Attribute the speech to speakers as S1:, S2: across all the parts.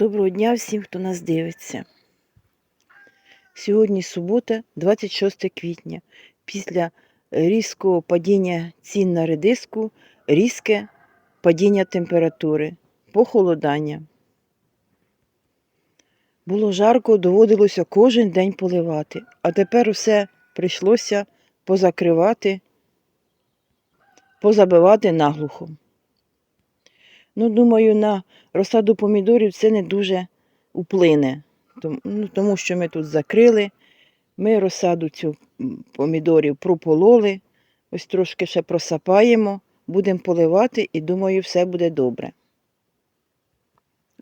S1: Доброго дня всім, хто нас дивиться. Сьогодні субота, 26 квітня. Після різкого падіння цін на редиску, різке падіння температури, похолодання. Було жарко, доводилося кожен день поливати, а тепер все прийшлося позакривати, позабивати наглухо. Ну, думаю, на розсаду помідорів це не дуже вплине, ну, тому що ми тут закрили, ми розсаду цю помідорів пропололи, ось трошки ще просапаємо, будемо поливати і думаю, все буде добре.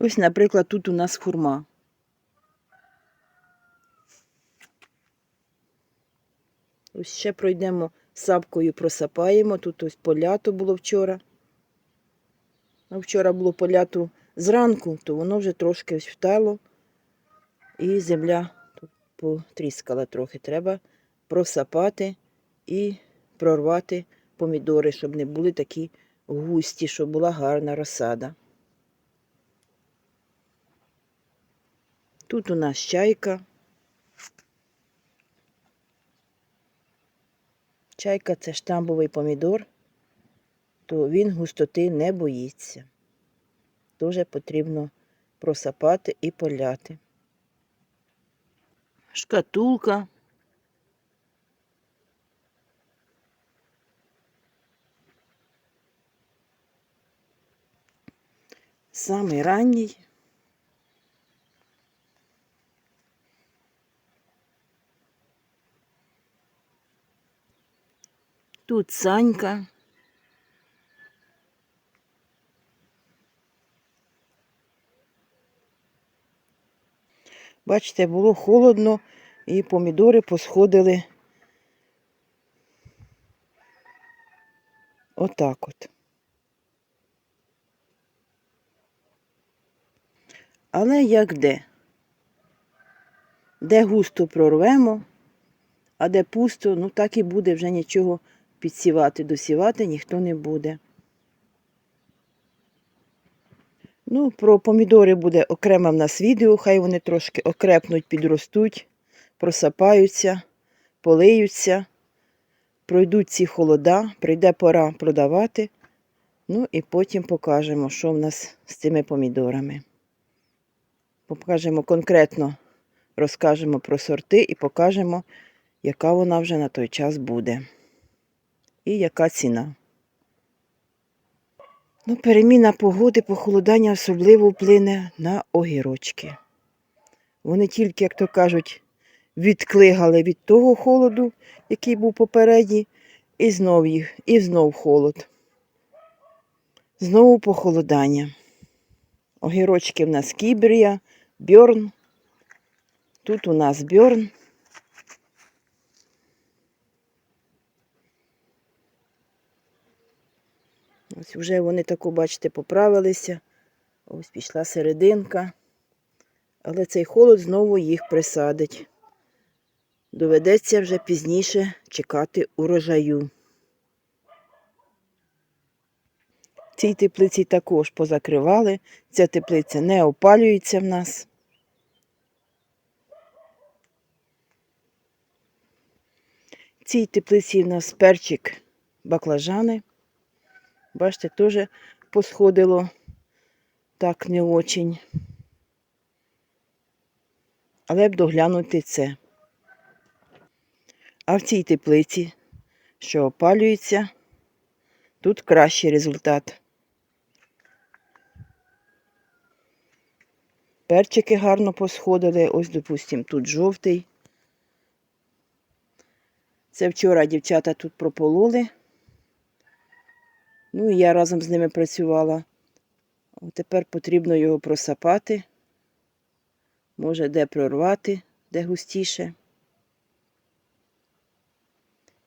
S1: Ось, наприклад, тут у нас хурма. Ось ще пройдемо сапкою, просапаємо. Тут ось полято було вчора. А вчора було полято зранку, то воно вже трошки втало, і земля потріскала трохи. Треба просапати і прорвати помідори, щоб не були такі густі, щоб була гарна розсада. Тут у нас чайка. Чайка це штамбовий помідор, то він густоти не боїться. Дуже потрібно просапати і поляти. Шкатулка. Самий ранній. Тут Санька. Бачите, було холодно і помідори посходили отак от. Але як де? Де густо прорвемо, а де пусто, ну так і буде, вже нічого підсівати, досівати ніхто не буде. Ну, про помідори буде окремо в нас відео, хай вони трошки окрепнуть, підростуть, просапаються, полиються, пройдуть ці холода, прийде пора продавати. Ну і потім покажемо, що в нас з цими помідорами. Покажемо конкретно, розкажемо про сорти і покажемо, яка вона вже на той час буде. І яка ціна. Ну, переміна погоди, похолодання особливо вплине на огірочки. Вони тільки, як то кажуть, відклигали від того холоду, який був попередній, і знов їх, і знов холод. Знову похолодання. Огірочки в нас кібрія, бьорн. Тут у нас бьорн. Ось вже вони таку, бачите, поправилися. Ось пішла серединка. Але цей холод знову їх присадить. Доведеться вже пізніше чекати урожаю. Цій теплиці також позакривали. Ця теплиця не опалюється в нас. Цій теплиці в нас перчик баклажани. Бачите, теж посходило так не очень. Але б доглянути це. А в цій теплиці, що опалюється, тут кращий результат. Перчики гарно посходили. Ось, допустимо, тут жовтий. Це вчора дівчата тут пропололи. Ну і я разом з ними працювала. Тепер потрібно його просапати. Може, де прорвати, де густіше.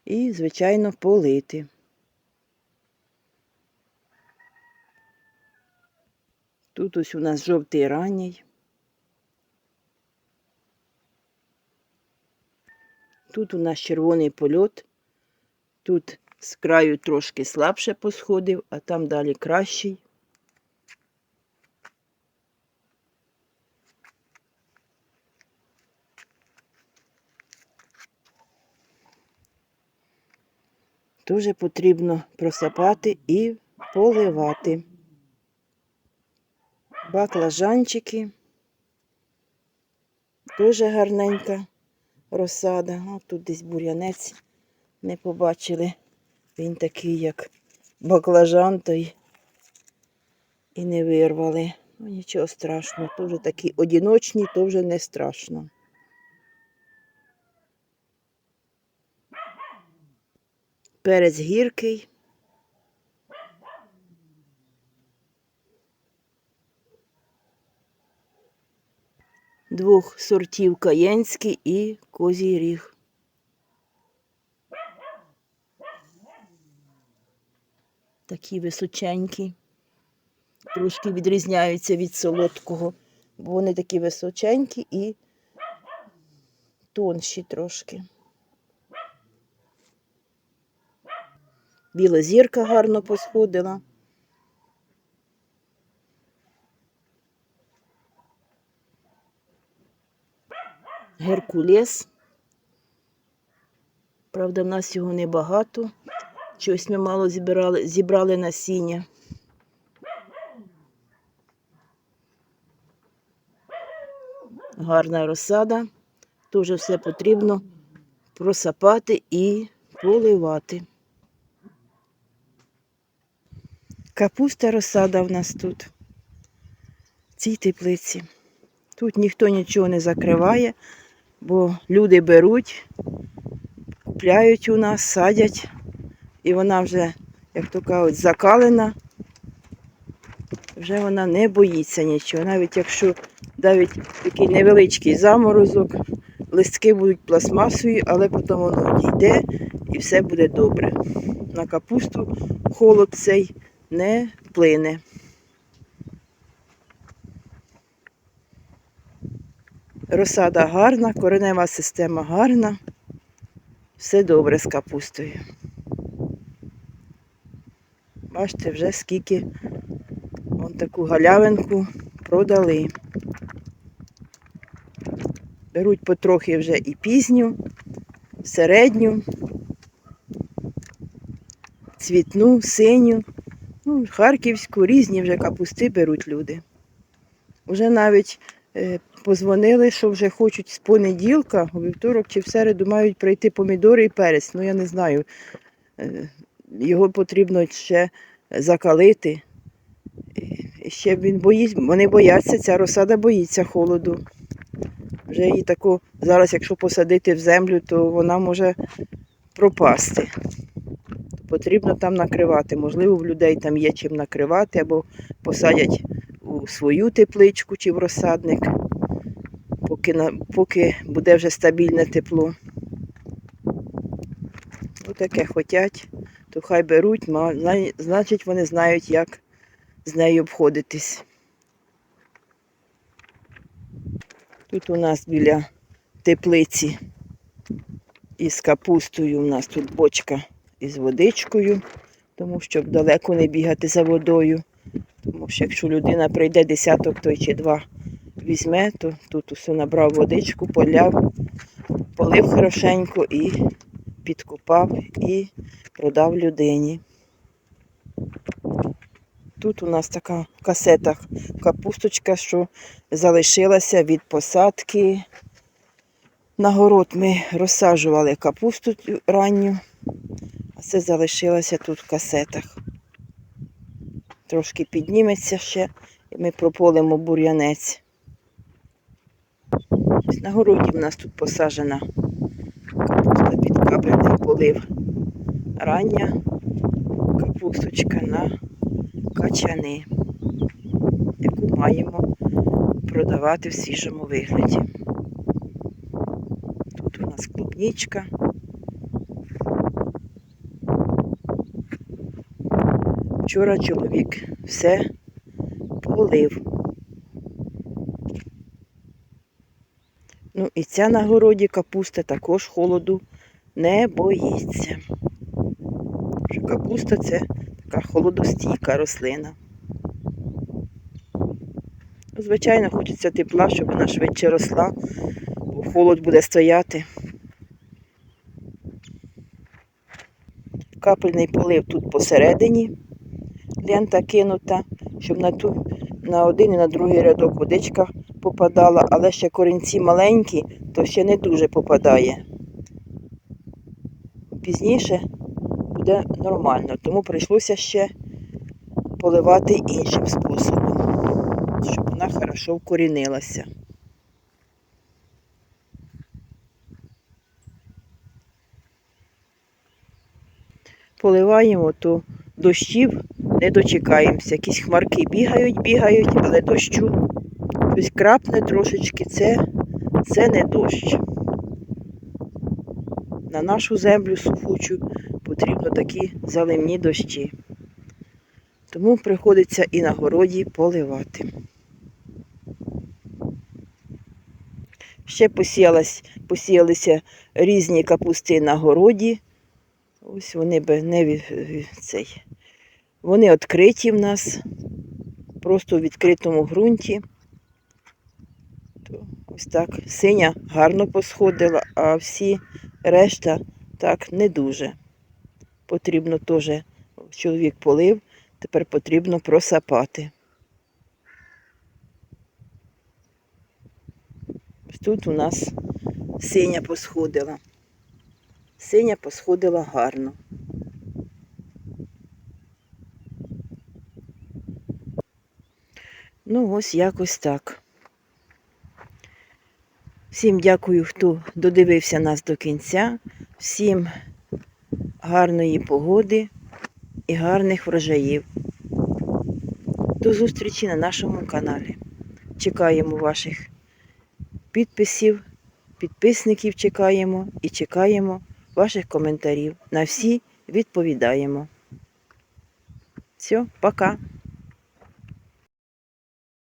S1: І, звичайно, полити. Тут ось у нас жовтий ранній. Тут у нас червоний польот. Тут з краю трошки слабше посходив, а там далі кращий. Дуже потрібно просапати і поливати баклажанчики. Дуже гарненька розсада. О, тут десь бур'янець не побачили. Він такий, як баклажан той. І не вирвали. Ну, нічого страшного. То вже такі одіночні, то вже не страшно. Перець гіркий. Двох сортів каєнський і козій ріг. Такі височенькі. Трошки відрізняються від солодкого, бо вони такі височенькі і тонші трошки. Біла зірка гарно посходила. Геркулес. Правда, в нас його небагато. Щось ми мало зібрали, зібрали насіння. Гарна розсада. Теж все потрібно просапати і поливати. Капуста розсада в нас тут. В цій теплиці. Тут ніхто нічого не закриває, бо люди беруть, купляють у нас, садять, і вона вже, як то кажуть, закалена. Вже вона не боїться нічого. Навіть якщо навіть такий невеличкий заморозок, листки будуть пластмасові, але потім воно дійде і все буде добре. На капусту холод цей не вплине. Розсада гарна, коренева система гарна. Все добре з капустою. Бачите, вже скільки вон таку галявинку продали. Беруть потрохи вже і пізню, середню, цвітну, синю, ну, харківську, різні вже капусти беруть люди. Уже навіть е, позвонили, що вже хочуть з понеділка, у вівторок чи в середу мають прийти помідори і перець. Ну я не знаю. Е, Його потрібно ще закалити. Ще він боїть, вони бояться, ця розсада боїться холоду. Вже її таку, зараз, якщо посадити в землю, то вона може пропасти. Потрібно там накривати. Можливо, в людей там є чим накривати, або посадять у свою тепличку чи в розсадник, поки, на, поки буде вже стабільне тепло. Ну, таке хотять, то хай беруть, значить вони знають, як з нею обходитись. Тут у нас біля теплиці із капустою. У нас тут бочка із водичкою, тому щоб далеко не бігати за водою. Тому що якщо людина прийде десяток той чи два візьме, то тут усе набрав водичку, поляв, полив хорошенько і підкопав і продав людині. Тут у нас така в касетах капусточка, що залишилася від посадки. На город ми розсаджували капусту ранню, а це залишилося тут в касетах. Трошки підніметься ще, і ми прополимо бур'янець. На городі в нас тут посаджена капуста під капельний полив. Рання капусточка на качани, яку маємо продавати в свіжому вигляді. Тут у нас клубнічка. Вчора чоловік все полив. Ну і ця на городі капуста також холоду не боїться. Що капуста це така холодостійка рослина. Звичайно, хочеться тепла, щоб вона швидше росла, бо холод буде стояти. Капельний полив тут посередині. Лента кинута, щоб на, ту, на один і на другий рядок водичка попадала, але ще корінці маленькі, то ще не дуже попадає. Пізніше буде нормально, тому прийшлося ще поливати іншим способом, щоб вона хорошо вкорінилася. Поливаємо, то дощів не дочекаємося. Якісь хмарки бігають, бігають, але дощу щось крапне трошечки, це, це не дощ. На нашу землю сухучу потрібно такі заливні дощі. Тому приходиться і на городі поливати. Ще посіялися різні капусти на городі. Ось вони би не цей. Вони відкриті в нас, просто у відкритому ґрунті. Ось так. Синя гарно посходила, а всі решта так не дуже. Потрібно теж, чоловік полив, тепер потрібно просапати. Тут у нас синя посходила. Синя посходила гарно. Ну, ось якось так. Всім дякую, хто додивився нас до кінця. Всім гарної погоди і гарних врожаїв. До зустрічі на нашому каналі. Чекаємо ваших підписів, підписників чекаємо і чекаємо ваших коментарів. На всі відповідаємо. Все, пока.